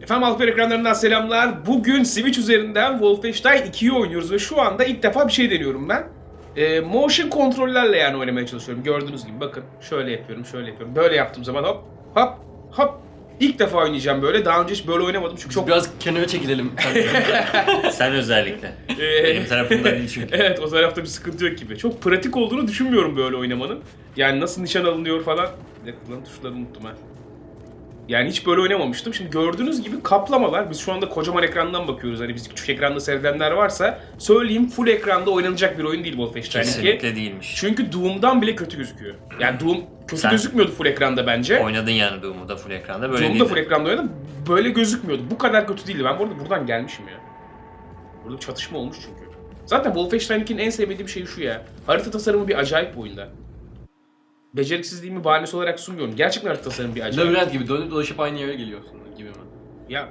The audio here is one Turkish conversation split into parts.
Efendim Alper ekranlarından selamlar. Bugün Switch üzerinden Wolfenstein 2'yi oynuyoruz ve şu anda ilk defa bir şey deniyorum ben. Ee, motion kontrollerle yani oynamaya çalışıyorum. Gördüğünüz gibi bakın şöyle yapıyorum, şöyle yapıyorum. Böyle yaptığım zaman hop hop hop. İlk defa oynayacağım böyle. Daha önce hiç böyle oynamadım çünkü çok... Biraz kenara çekilelim. Sen özellikle. Ee, Benim tarafımda değil çünkü. evet o tarafta bir sıkıntı yok gibi. Çok pratik olduğunu düşünmüyorum böyle oynamanın. Yani nasıl nişan alınıyor falan. Bir dakika lan tuşları unuttum ha. Yani hiç böyle oynamamıştım. Şimdi gördüğünüz gibi kaplamalar. Biz şu anda kocaman ekrandan bakıyoruz. Hani biz küçük ekranda seyredenler varsa söyleyeyim full ekranda oynanacak bir oyun değil Wolfenstein 2. Kesinlikle değilmiş. Çünkü Doom'dan bile kötü gözüküyor. Yani Doom kötü Sen- gözükmüyordu full ekranda bence. Oynadın yani Doom'u da full ekranda böyle Doom'da değildi. full ekranda oynadım. Böyle gözükmüyordu. Bu kadar kötü değildi. Ben bu arada buradan gelmişim ya. Burada çatışma olmuş çünkü. Zaten Wolfenstein 2'nin en sevmediğim şey şu ya. Harita tasarımı bir acayip bu oyunda. Beceriksizliğimi bahanesi olarak sunmuyorum. Gerçekten harita tasarımı bir acayip. Labirent gibi dönüp dolaşıp aynı yere geliyorsun gibi mi? Ya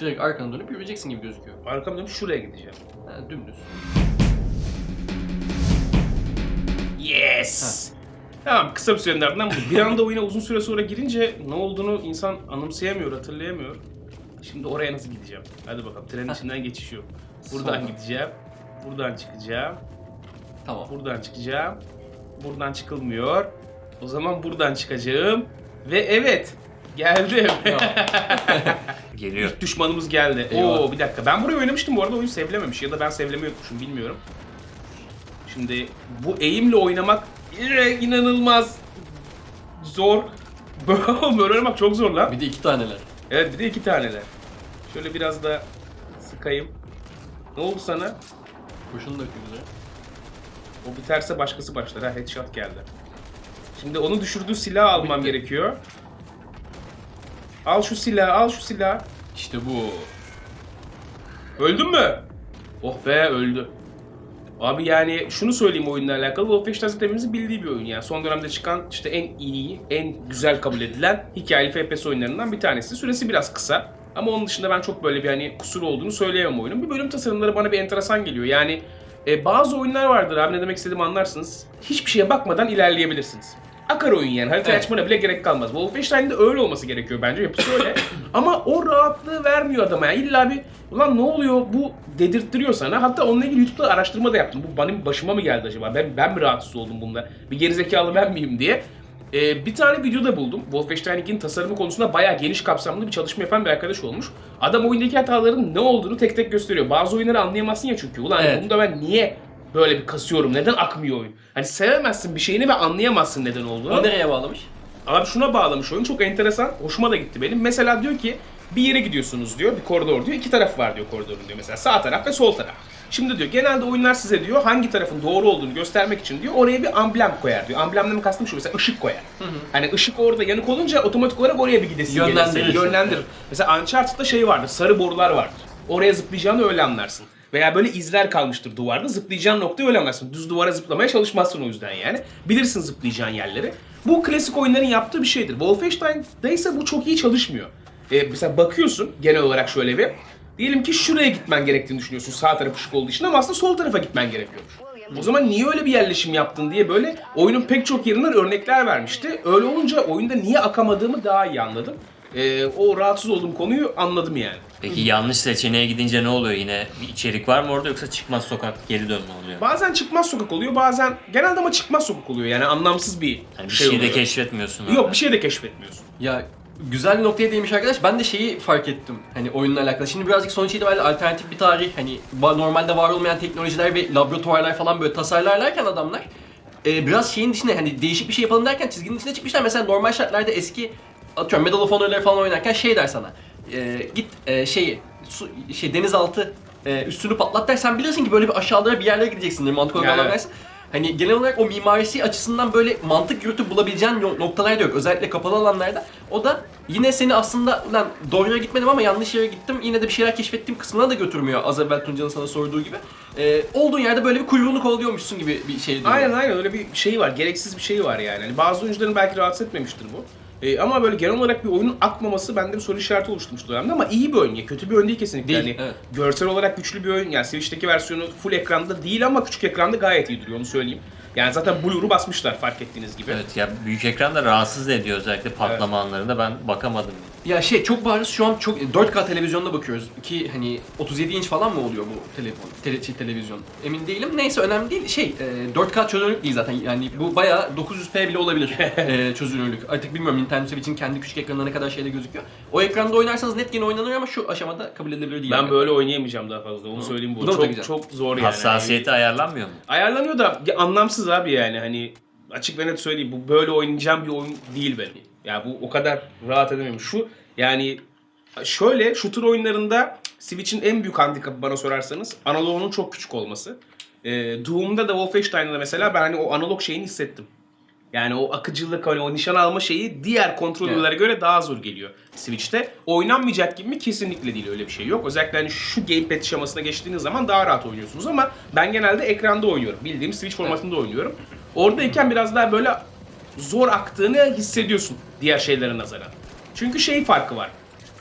Direkt arkana dönüp yürüyeceksin gibi gözüküyor. arkamdan şuraya gideceğim. Ha, dümdüz. Yes! Tamam kısa bir sürenin ardından bu. Bir anda oyuna uzun süre sonra girince ne olduğunu insan anımsayamıyor, hatırlayamıyor. Şimdi oraya nasıl gideceğim? Hadi bakalım trenin içinden geçiş yok. Buradan Sonra. gideceğim. Buradan çıkacağım. Tamam. Buradan çıkacağım. Buradan çıkılmıyor. O zaman buradan çıkacağım. Ve evet geldim. Geliyor. İlk düşmanımız geldi. Eyvah. Oo bir dakika. Ben burayı oynamıştım bu arada oyun sevlememiş ya da ben sevleme yokmuşum bilmiyorum. Şimdi bu eğimle oynamak inanılmaz zor. Böyle oynamak çok zor lan. Bir de iki taneler. Evet bir de iki taneler. Şöyle biraz da sıkayım. Ne oldu sana? Kurşunu döktüğümüzde. O biterse başkası başlar. Ha headshot geldi. Şimdi onu düşürdüğü silahı almam Bitti. gerekiyor. Al şu silahı, al şu silahı. İşte bu. Öldün mü? Oh be öldü. Abi yani şunu söyleyeyim oyunla alakalı. Wolfenstein zaten hepimizin bildiği bir oyun yani. Son dönemde çıkan işte en iyi, en güzel kabul edilen hikayeli FPS oyunlarından bir tanesi. Süresi biraz kısa. Ama onun dışında ben çok böyle bir hani kusur olduğunu söyleyemem oyunun. Bir bölüm tasarımları bana bir enteresan geliyor. Yani e, bazı oyunlar vardır abi ne demek istediğimi anlarsınız. Hiçbir şeye bakmadan ilerleyebilirsiniz. Akar oyun yani. Harita Evet. açmana bile gerek kalmaz. Wolfenstein'de öyle olması gerekiyor bence. Yapısı öyle. Ama o rahatlığı vermiyor adama yani. İlla bir ulan ne oluyor bu dedirttiriyor sana. Hatta onunla ilgili YouTube'da araştırma da yaptım. Bu benim başıma mı geldi acaba? Ben, ben mi rahatsız oldum bunda? Bir gerizekalı ben miyim diye. Ee, bir tane videoda buldum. Wolfenstein 2'nin tasarımı konusunda bayağı geniş kapsamlı bir çalışma yapan bir arkadaş olmuş. Adam oyundaki hataların ne olduğunu tek tek gösteriyor. Bazı oyunları anlayamazsın ya çünkü. Ulan Evet. bunu da ben niye böyle bir kasıyorum? Neden akmıyor oyun? Hani sevemezsin bir şeyini ve anlayamazsın neden olduğunu. O nereye bağlamış? Abi şuna bağlamış oyun çok enteresan. Hoşuma da gitti benim. Mesela diyor ki bir yere gidiyorsunuz diyor. Bir koridor diyor. iki taraf var diyor koridorun diyor mesela. Sağ taraf ve sol taraf. Şimdi diyor genelde oyunlar size diyor hangi tarafın doğru olduğunu göstermek için diyor oraya bir amblem koyar diyor. Amblemden kastım şu mesela ışık koyar. Hani ışık orada yanık olunca otomatik olarak oraya bir gidesin Yönlendirir. Yönlendirir. Mesela Uncharted'da şey vardır. Sarı borular vardır. Oraya zıplayacağını öyle anlarsın. Veya böyle izler kalmıştır duvarda. Zıplayacağın noktayı öyle anlarsın. Düz duvara zıplamaya çalışmazsın o yüzden yani. Bilirsin zıplayacağın yerleri. Bu klasik oyunların yaptığı bir şeydir. Wolfenstein'da ise bu çok iyi çalışmıyor. Ee, mesela bakıyorsun genel olarak şöyle bir. Diyelim ki şuraya gitmen gerektiğini düşünüyorsun sağ taraf ışık olduğu için ama aslında sol tarafa gitmen gerekiyormuş. O zaman niye öyle bir yerleşim yaptın diye böyle oyunun pek çok yerinden örnekler vermişti. Öyle olunca oyunda niye akamadığımı daha iyi anladım. Ee, o rahatsız olduğum konuyu anladım yani. Peki yanlış seçeneğe gidince ne oluyor yine? Bir içerik var mı orada yoksa çıkmaz sokak geri dönme oluyor? Bazen çıkmaz sokak oluyor bazen genelde ama çıkmaz sokak oluyor yani anlamsız bir Yani bir şey şey de oluyor. keşfetmiyorsun. Yok orada. bir şey de keşfetmiyorsun. Ya güzel bir noktaya değinmiş arkadaş. Ben de şeyi fark ettim hani oyunla alakalı. Şimdi birazcık sonuç itibariyle alternatif bir tarih hani normalde var olmayan teknolojiler ve laboratuvarlar falan böyle tasarlarlarken adamlar e, biraz şeyin dışında hani değişik bir şey yapalım derken çizginin dışına çıkmışlar. Mesela normal şartlarda eski atıyorum Medal of Honor'ları falan oynarken şey der sana. e, git e, şeyi su, şey denizaltı e, üstünü patlat der. Sen bilirsin ki böyle bir aşağılara bir yerlere gideceksindir mantık olarak Yani. Hani genel olarak o mimarisi açısından böyle mantık yürütüp bulabileceğin no- noktalar da yok. Özellikle kapalı alanlarda. O da yine seni aslında ulan doğru yere gitmedim ama yanlış yere gittim. Yine de bir şeyler keşfettiğim kısmına da götürmüyor. Az evvel Tuncay'ın sana sorduğu gibi. Ee, olduğun yerde böyle bir kuyruğunu kovalıyormuşsun gibi bir şey diyor. Aynen aynen öyle bir şey var. Gereksiz bir şey var yani. Hani bazı oyuncuların belki rahatsız etmemiştir bu. Ee, ama böyle genel olarak bir oyunun akmaması bende bir soru işareti oluşturmuş dönemde ama iyi bir oyun ya. Kötü bir oyun değil kesinlikle. Değil, yani evet. görsel olarak güçlü bir oyun. Yani Switch'teki versiyonu full ekranda değil ama küçük ekranda gayet iyi duruyor onu söyleyeyim. Yani zaten Blue'ru basmışlar fark ettiğiniz gibi. Evet ya büyük ekran da rahatsız ediyor özellikle patlama anlarında ben bakamadım. Ya şey çok bariz şu an çok 4K televizyonda bakıyoruz. Ki hani 37 inç falan mı oluyor bu telefon, tele, şey, televizyon? Emin değilim. Neyse önemli değil. Şey e, 4K çözünürlük değil zaten. Yani bu bayağı 900p bile olabilir e, çözünürlük. Artık bilmiyorum Nintendo Switch'in kendi küçük ekranında ne kadar şeyde gözüküyor. O ekranda oynarsanız net gene oynanır ama şu aşamada kabul edilebilir değil. Ben yani. böyle oynayamayacağım daha fazla. Onu söyleyeyim bu. Bu Çok güzel. çok zor yani. Hassasiyeti ayarlanmıyor mu? Ayarlanıyor da ya anlamsız abi yani hani açık ve net söyleyeyim bu böyle oynayacağım bir oyun değil benim. Ya bu o kadar rahat edemiyorum. Şu yani şöyle shooter oyunlarında Switch'in en büyük handikapı bana sorarsanız analogunun çok küçük olması. Ee, Doom'da da Wolfenstein'da mesela ben hani o analog şeyini hissettim. Yani o akıcılık, hani o nişan alma şeyi diğer kontrollere göre daha zor geliyor Switch'te. Oynanmayacak gibi mi? Kesinlikle değil öyle bir şey yok. Özellikle hani şu gamepad şemasına geçtiğiniz zaman daha rahat oynuyorsunuz ama ben genelde ekranda oynuyorum. Bildiğim Switch formatında oynuyorum. Oradayken biraz daha böyle zor aktığını hissediyorsun diğer şeylere nazaran. Çünkü şey farkı var.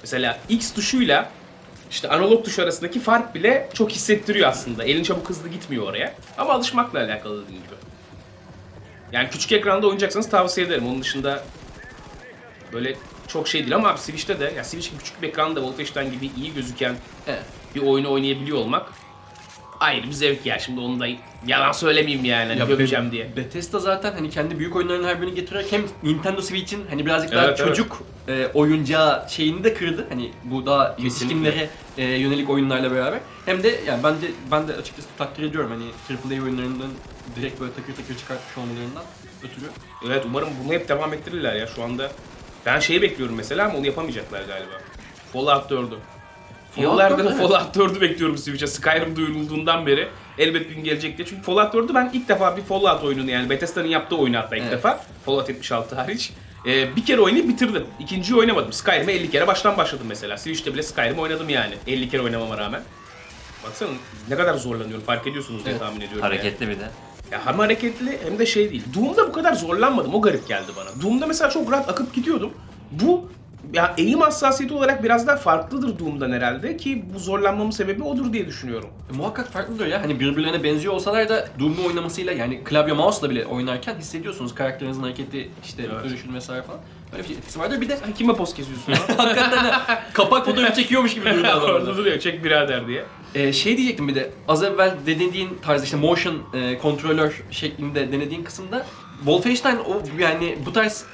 Mesela X tuşuyla işte analog tuş arasındaki fark bile çok hissettiriyor aslında. Elin çabuk hızlı gitmiyor oraya. Ama alışmakla alakalı dediğim gibi. Yani küçük ekranda oynayacaksanız tavsiye ederim. Onun dışında böyle çok şey değil ama abi Switch'te de ya Switch gibi küçük bir ekranda Wolfenstein gibi iyi gözüken Evet. bir oyunu oynayabiliyor olmak ayrı bir zevk ya. Şimdi onu da yalan söylemeyeyim yani hani Ya gömeceğim Be- diye. Bethesda zaten hani kendi büyük oyunlarının her birini getirerek hem Nintendo Switch'in hani birazcık daha Evet, evet. çocuk e, oyuncağı şeyini de kırdı. Hani bu daha Kesinlikle. yetişkinlere e, yönelik oyunlarla beraber. Hem de yani ben de ben de açıkçası takdir ediyorum hani AAA oyunlarından direkt böyle takır takır çıkartmış olmalarından ötürü. Evet umarım bunu hep devam ettirirler ya şu anda. Ben şeyi bekliyorum mesela ama onu yapamayacaklar galiba. Fallout 4'ü. Yıllardır dört, evet. Fallout 4'ü bekliyorum Switch'e. Skyrim duyurulduğundan beri. Elbet gün gelecek diye. Çünkü Fallout 4'ü ben ilk defa bir Fallout oyununu yani Bethesda'nın yaptığı oyunu hatta ilk Evet. defa. Fallout 76 hariç. Ee, bir kere oynayıp bitirdim. İkinciyi oynamadım. Skyrim'e 50 kere baştan başladım mesela. Switch'te bile Skyrim oynadım yani. 50 kere oynamama rağmen. Baksana ne kadar zorlanıyorum fark ediyorsunuz diye tahmin ediyorum. yani. Hareketli bir de. Ya hem hareketli hem de şey değil. Doom'da bu kadar zorlanmadım. O garip geldi bana. Doom'da mesela çok rahat akıp gidiyordum. Bu ya eğim hassasiyeti olarak biraz daha farklıdır Doom'dan herhalde ki bu zorlanmamın sebebi odur diye düşünüyorum. E, muhakkak farklıdır ya. Hani birbirlerine benziyor olsalar da Doom'u oynamasıyla yani klavye mouse'la bile oynarken hissediyorsunuz karakterinizin hareketi, işte Evet. dönüşün vesaire falan. Böyle bir şey etkisi vardır. Bir de Sen kime poz kesiyorsun hakikaten kapak fotoğrafı çekiyormuş gibi adam orada. Duruyor çek birader diye. Ee, şey diyecektim bir de az evvel denediğin tarzda işte motion e, kontrolör şeklinde denediğin kısımda Wolfenstein o yani bu tarz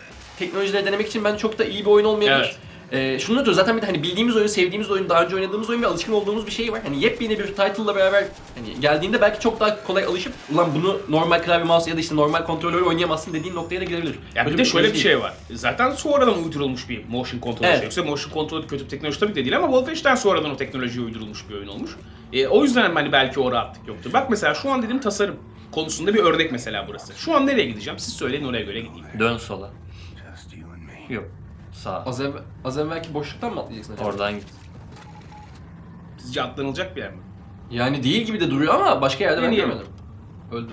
teknolojileri denemek için bence çok da iyi bir oyun olmayabilir. Ee, şunu da diyor, zaten bir de hani bildiğimiz oyun, sevdiğimiz oyun, daha önce oynadığımız oyun ve alışkın olduğumuz bir şey var. Hani yepyeni bir title'la beraber hani geldiğinde belki çok daha kolay alışıp ulan bunu normal klavye mouse ya da işte normal kontrolörle oynayamazsın dediğin noktaya da gidebilir. Ya bir Böyle de şöyle bir teknoloji şey var. Zaten sonradan uydurulmuş bir motion control Evet. şey. Yoksa motion control kötü bir teknoloji tabii de değil ama Wolfenstein sonradan o teknolojiye uydurulmuş bir oyun olmuş. E, o yüzden hani belki o rahatlık yoktur. Bak mesela şu an dediğim tasarım konusunda bir örnek mesela burası. Şu an nereye gideceğim? Siz söyleyin oraya göre gideyim. Dön sola. Yok. Sağ. Az, evvel, az evvelki boşluktan mı atlayacaksın acaba? Oradan git. Sizce atlanılacak bir yer mi? Yani değil gibi de duruyor ama başka yerde ben Deneyelim. görmedim. Öldü.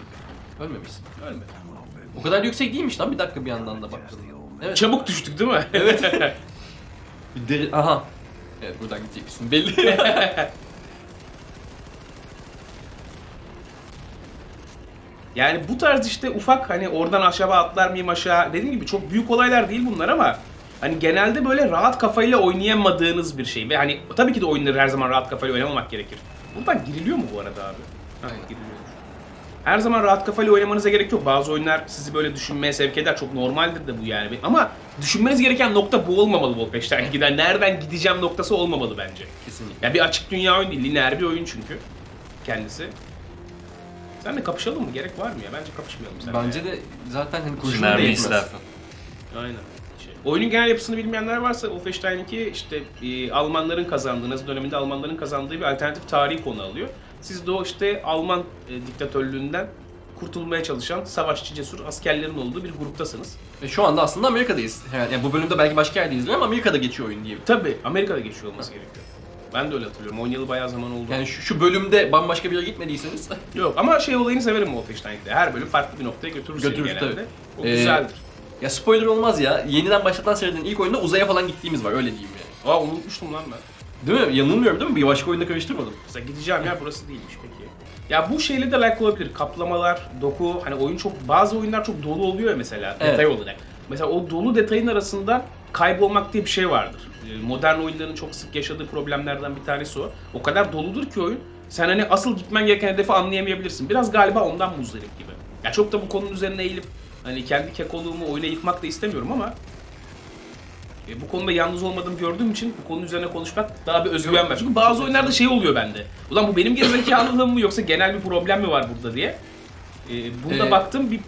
Ölmemişsin. Ölmedi. O kadar yüksek değilmiş lan bir dakika bir yandan da baktım. Evet. Çabuk düştük değil mi? Evet. bir deri... Aha. Evet buradan gideceksin belli. Yani bu tarz işte ufak hani oradan aşağı atlar mıyım aşağı dediğim gibi çok büyük olaylar değil bunlar ama hani genelde böyle rahat kafayla oynayamadığınız bir şey ve hani tabii ki de oyunları her zaman rahat kafayla oynamamak gerekir. Buradan giriliyor mu bu arada abi? Aynen. giriliyor. Her zaman rahat kafayla oynamanıza gerek yok. Bazı oyunlar sizi böyle düşünmeye sevk eder. Çok normaldir de bu yani. Ama düşünmeniz gereken nokta bu olmamalı Wolfenstein giden. Nereden gideceğim noktası olmamalı bence. Kesinlikle. Ya bir açık dünya oyun değil, lineer bir oyun çünkü kendisi. Sen de kapışalım mı? Gerek var mı ya? Bence kapışmayalım sen. Bence de zaten hani kurşun da Mermi yetmez. israfı. Aynen. Şey. Oyunun genel yapısını bilmeyenler varsa Wolfenstein 2 işte e, Almanların kazandığı, Nazi döneminde Almanların kazandığı bir alternatif tarihi konu alıyor. Siz de o işte Alman e, diktatörlüğünden kurtulmaya çalışan savaşçı cesur askerlerin olduğu bir gruptasınız. Ve şu anda aslında Amerika'dayız. Yani, yani bu bölümde belki başka yerde izliyor ama Amerika'da geçiyor oyun diye. Tabi Amerika'da geçiyor olması gerekiyor. Ben de öyle hatırlıyorum. Oynayalı bayağı zaman oldu. Yani şu, şu bölümde bambaşka bir yere gitmediyseniz Yok ama şey olayını severim Wolfenstein'de. Her bölüm farklı bir noktaya götürür, seni Götürür, genelde. tabii. O Ee, güzeldir. ya spoiler olmaz ya. Yeniden başlatan serinin ilk oyunda uzaya falan gittiğimiz var öyle diyeyim yani. Aa unutmuştum lan ben. Değil mi? Yanılmıyorum değil mi? Bir başka oyunda karıştırmadım. Mesela gideceğim yer burası değilmiş peki. Ya bu şeyle de alakalı olabilir. Kaplamalar, doku, hani oyun çok bazı oyunlar çok dolu oluyor ya mesela Evet. detay olarak. Mesela o dolu detayın arasında kaybolmak diye bir şey vardır. E, Modern oyunların çok sık yaşadığı problemlerden bir tanesi o. O kadar doludur ki oyun. Sen hani asıl gitmen gereken hedefi anlayamayabilirsin. Biraz galiba ondan muzdarip gibi. Ya çok da bu konunun üzerine eğilip hani kendi kekoluğumu oyuna yıkmak da istemiyorum ama e, bu konuda yalnız olmadığımı gördüğüm için bu konu üzerine konuşmak daha bir özgüven ver. Çünkü bazı oyunlarda şey oluyor bende. Ulan bu benim gerizekalılığım mı yoksa genel bir problem mi var burada diye. E, bunda Ee, baktım bir...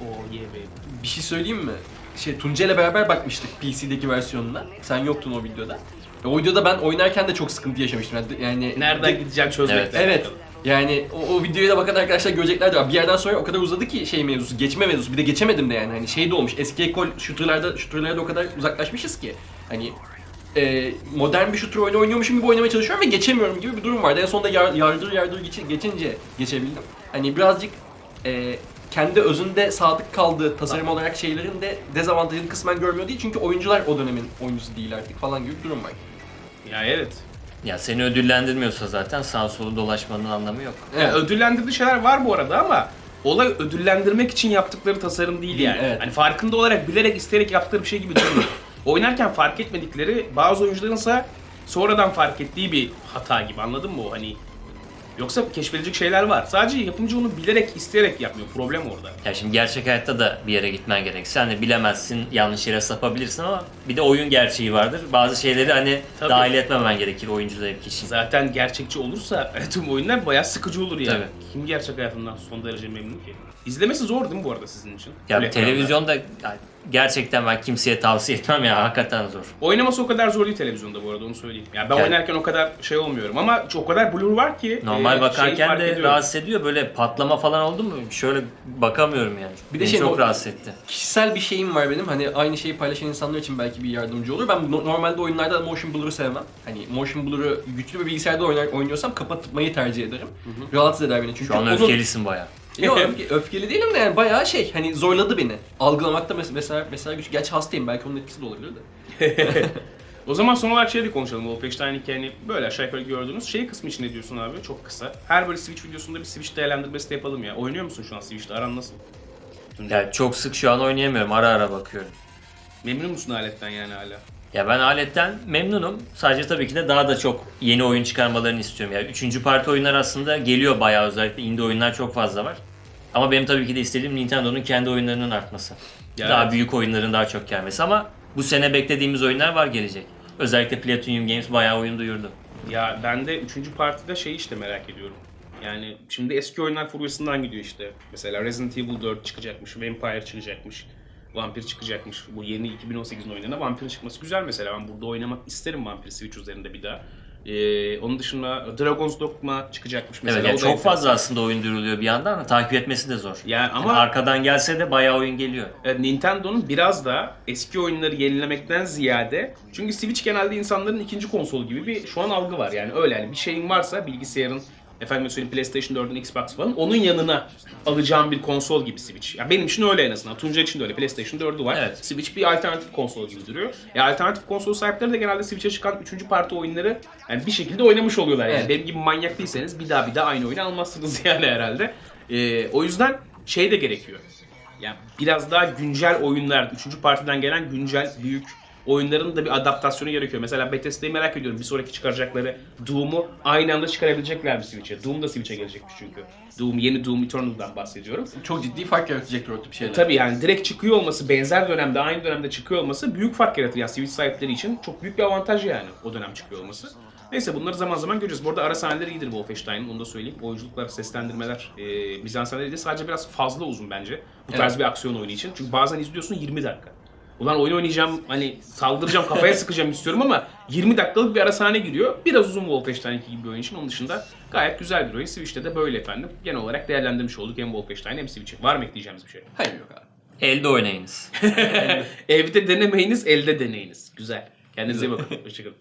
Oh yeah baby. Bir şey söyleyeyim mi? Şey Tunca ile beraber bakmıştık PC'deki versiyonuna. Sen yoktun o videoda. E, o videoda ben oynarken de çok sıkıntı yaşamıştım. Yani- Yani Nereden gideceğim çözmekten. Evet. alakalı. Yani o, o videoya da bakan arkadaşlar göreceklerdir. Bir yerden sonra o kadar uzadı ki şey mevzusu, geçme mevzusu. Bir de geçemedim de yani. Hani şey de olmuş. Eski ekol shooter'larda, shooter'larda o kadar uzaklaşmışız ki. Hani e, modern bir shooter oyunu oynuyormuşum gibi oynamaya çalışıyorum ve geçemiyorum gibi bir durum vardı. En sonunda yar, yardır yardır geçi- geçince geçebildim. Hani birazcık e, kendi özünde sadık kaldığı tasarım olarak şeylerin de dezavantajını kısmen görmüyor değil. Çünkü oyuncular o dönemin oyuncusu değil artık falan gibi bir durum var. Ya evet. Ya seni ödüllendirmiyorsa zaten sağ solu dolaşmanın anlamı yok. Ya ödüllendirdiği şeyler var bu arada ama olay ödüllendirmek için yaptıkları tasarım değil yani. evet. Hani farkında olarak bilerek isteyerek yaptıkları bir şey gibi durmuyor. Oynarken fark etmedikleri bazı oyuncularınsa sonradan fark ettiği bir hata gibi anladın mı o hani Yoksa keşfedilecek şeyler var. Sadece yapımcı onu bilerek, isteyerek yapmıyor. Problem orada. Ya şimdi gerçek hayatta da bir yere gitmen gerek. Sen de bilemezsin, yanlış yere sapabilirsin ama bir de oyun gerçeği vardır. Bazı şeyleri hani Tabii. dahil etmemen gerekir oyuncu zevki için. Zaten gerçekçi olursa tüm oyunlar bayağı sıkıcı olur yani. Tabii. Kim gerçek hayatından son derece memnun ki? İzlemesi zor değil mi bu arada sizin için? Ya Öyle televizyonda yani gerçekten ben kimseye tavsiye etmem ya hakikaten zor. Oynaması o kadar zor değil televizyonda bu arada onu söyleyeyim. Yani ben Yani- oynarken o kadar şey olmuyorum ama o kadar blur var ki Normal e, şeyi bakarken fark de ediyorum. rahatsız ediyor. Böyle patlama falan oldu mu? Şöyle bakamıyorum yani. Bir de Beni şey, çok o- rahatsız etti. kişisel bir şeyim var benim. Hani aynı şeyi paylaşan insanlar için belki bir yardımcı olur. Ben no- normalde oyunlarda motion blur'u sevmem. Hani motion blur'u güçlü bir bilgisayarda oynar, oynuyorsam kapatmayı tercih ederim. Rahatsız eder beni çünkü. Şu an onun- öfkelisin baya. Yok öfke, öfkeli değilim de yani bayağı şey hani zorladı beni. Algılamakta mes- mesela mesela güç. Gerçi hastayım belki onun etkisi de olabilir de. O zaman son olarak şey de konuşalım. Wolfenstein hikayeni böyle aşağı yukarı gördünüz. Şey kısmı için ne diyorsun abi? Çok kısa. Her böyle Switch videosunda bir Switch değerlendirmesi de yapalım ya. Oynuyor musun şu an Switch'te? Aran nasıl? Tuncay. Yani çok sık şu an oynayamıyorum. Ara ara bakıyorum. Memnun musun aletten yani hala? Ya ben aletten memnunum. Sadece tabii ki de daha da çok yeni oyun çıkarmalarını istiyorum. Yani üçüncü parti oyunlar aslında geliyor bayağı özellikle indie oyunlar çok fazla var. Ama benim tabii ki de istediğim Nintendo'nun kendi oyunlarının artması. Ya daha evet. büyük oyunların daha çok gelmesi ama bu sene beklediğimiz oyunlar var gelecek. Özellikle Platinum Games bayağı oyun duyurdu. Ya ben de 3. partide şey işte merak ediyorum. Yani şimdi eski oyunlar furyasından gidiyor işte. Mesela Resident Evil 4 çıkacakmış, Vampire çıkacakmış, Vampir çıkacakmış. Bu yeni 2018'in oyunlarına Vampir'in çıkması güzel mesela. Ben burada oynamak isterim Vampir Switch üzerinde bir daha. Ee, onun dışında Dragon's Dogma çıkacakmış mesela. evet yani O da çok enteresan. fazla aslında oyun duyuruluyor bir yandan ama takip etmesi de zor. Yani ama Yani arkadan gelse de bayağı oyun geliyor. Evet, Nintendo'nun biraz da eski oyunları yenilemekten ziyade çünkü Switch genelde insanların ikinci konsolu gibi bir şu an algı var yani öyle yani bir şeyin varsa bilgisayarın efendim söyleyeyim PlayStation 4'ün Xbox falan onun yanına alacağım bir konsol gibi Switch. Ya benim için öyle en azından. Tunca için de öyle. PlayStation 4'ü var. Evet. Switch bir alternatif konsol gibi duruyor. Ya alternatif konsol sahipleri de genelde Switch'e çıkan 3. parti oyunları yani bir şekilde oynamış oluyorlar. Yani Evet. benim gibi manyak değilseniz bir daha bir daha aynı oyunu almazsınız yani herhalde. Ee, o yüzden şey de gerekiyor. Yani biraz daha güncel oyunlar, 3. partiden gelen güncel büyük oyunların da bir adaptasyonu gerekiyor. Mesela Bethesda'yı merak ediyorum. Bir sonraki çıkaracakları Doom'u aynı anda çıkarabilecekler mi Switch'e? Doom da Switch'e gelecekmiş çünkü. Doom, yeni Doom Eternal'dan bahsediyorum. Çok ciddi fark yaratacaktır o tip şeyler. Tabii yani direkt çıkıyor olması, benzer dönemde, aynı dönemde çıkıyor olması büyük fark yaratır. Yani Switch sahipleri için çok büyük bir avantaj yani o dönem çıkıyor olması. Neyse bunları zaman zaman göreceğiz. Bu arada ara sahneleri iyidir Wolfenstein'in, onu da söyleyeyim. Oyunculuklar, seslendirmeler, e, mizansenleri de sadece biraz fazla uzun bence. Bu tarz Evet. bir aksiyon oyunu için. Çünkü bazen izliyorsun 20 dakika. Ulan oyun oynayacağım, hani saldıracağım, kafaya sıkacağım istiyorum ama 20 dakikalık bir ara sahne giriyor. Biraz uzun Wolfenstein 2 gibi bir oyun için. Onun dışında gayet güzel bir oyun. Switch'te de böyle efendim. Genel olarak değerlendirmiş olduk hem Wolfenstein hem Switch'i. Var mı ekleyeceğimiz bir şey? Hayır yok abi. Elde oynayınız. Evde denemeyiniz, elde deneyiniz. Güzel. Kendinize iyi bakın. Hoşçakalın.